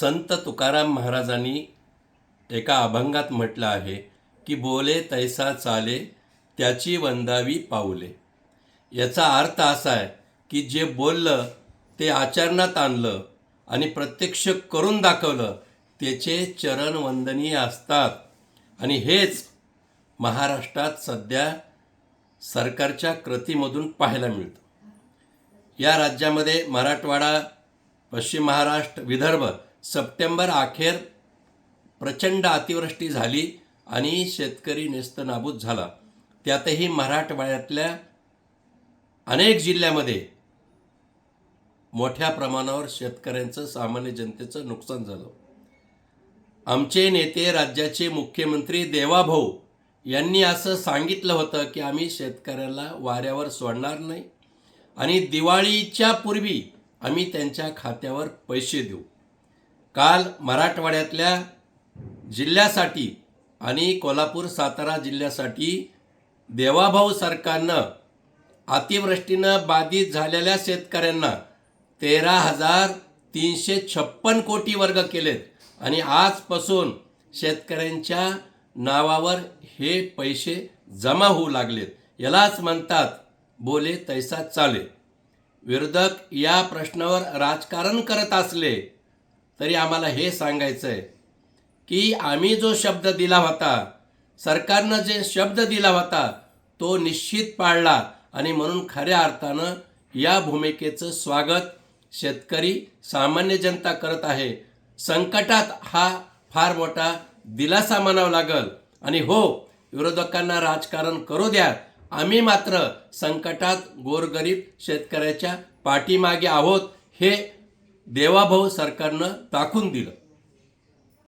संत तुकाराम महाराजांनी एका अभंगात म्हटलं आहे की बोले तैसा चाले त्याची वंदावी पाऊले. याचा अर्थ असा आहे की जे बोललं ते आचरणात आणलं आणि प्रत्यक्ष करून दाखवलं त्याचे चरण वंदनीय असतात. आणि हेच महाराष्ट्रात सध्या सरकारच्या कृतीमधून पाहायला मिळतं. या राज्यामध्ये मराठवाडा पश्चिम महाराष्ट्र विदर्भ सप्टेंबर अखेर प्रचंड अतिवृष्टी झाली आणि शेतकरी नेस्तनाबूत झाला. त्यातही मराठवाड्यातल्या अनेक जिल्ह्यामध्ये मोठ्या प्रमाणावर शेतकऱ्यांचं सामान्य जनतेचं नुकसान झालं. आमचे नेते राज्याचे मुख्यमंत्री देवाभाऊ यांनी असं सांगितलं होतं की आम्ही शेतकऱ्याला वाऱ्यावर सोडणार नाही आणि दिवाळीच्या पूर्वी आम्ही त्यांच्या खात्यावर पैसे देऊ. काल मराठवाड्यातल्या जिल्ह्यासाठी आणि कोल्हापूर सातारा जिल्ह्यासाठी देवाभाऊ सरकारनं अतिवृष्टीनं बाधित झालेल्या शेतकऱ्यांना तेरा हजार तीनशे छप्पन कोटी वर्ग केलेत आणि आजपासून शेतकऱ्यांच्या नावावर हे पैसे जमा होऊ लागलेत. यालाच म्हणतात बोले तैसा चाले. विरोधक या प्रश्नावर राजकारण करत असले तरी आम्हाला हे सांगायचं आहे की आम्ही जो शब्द दिला होता सरकारनं जे शब्द दिला होता तो निश्चित पाळला आणि म्हणून खऱ्या अर्थानं या भूमिकेचं स्वागत शेतकरी सामान्य जनता करत आहे. संकटात हा फार मोठा दिलासा म्हणावा लागल. आणि हो विरोधकांना राजकारण करू द्या. आम्ही मात्र संकटात गोरगरीब शेतकऱ्याच्या पाठीमागे आहोत हे देवाभाऊ सरकारनं टाकून दिलं.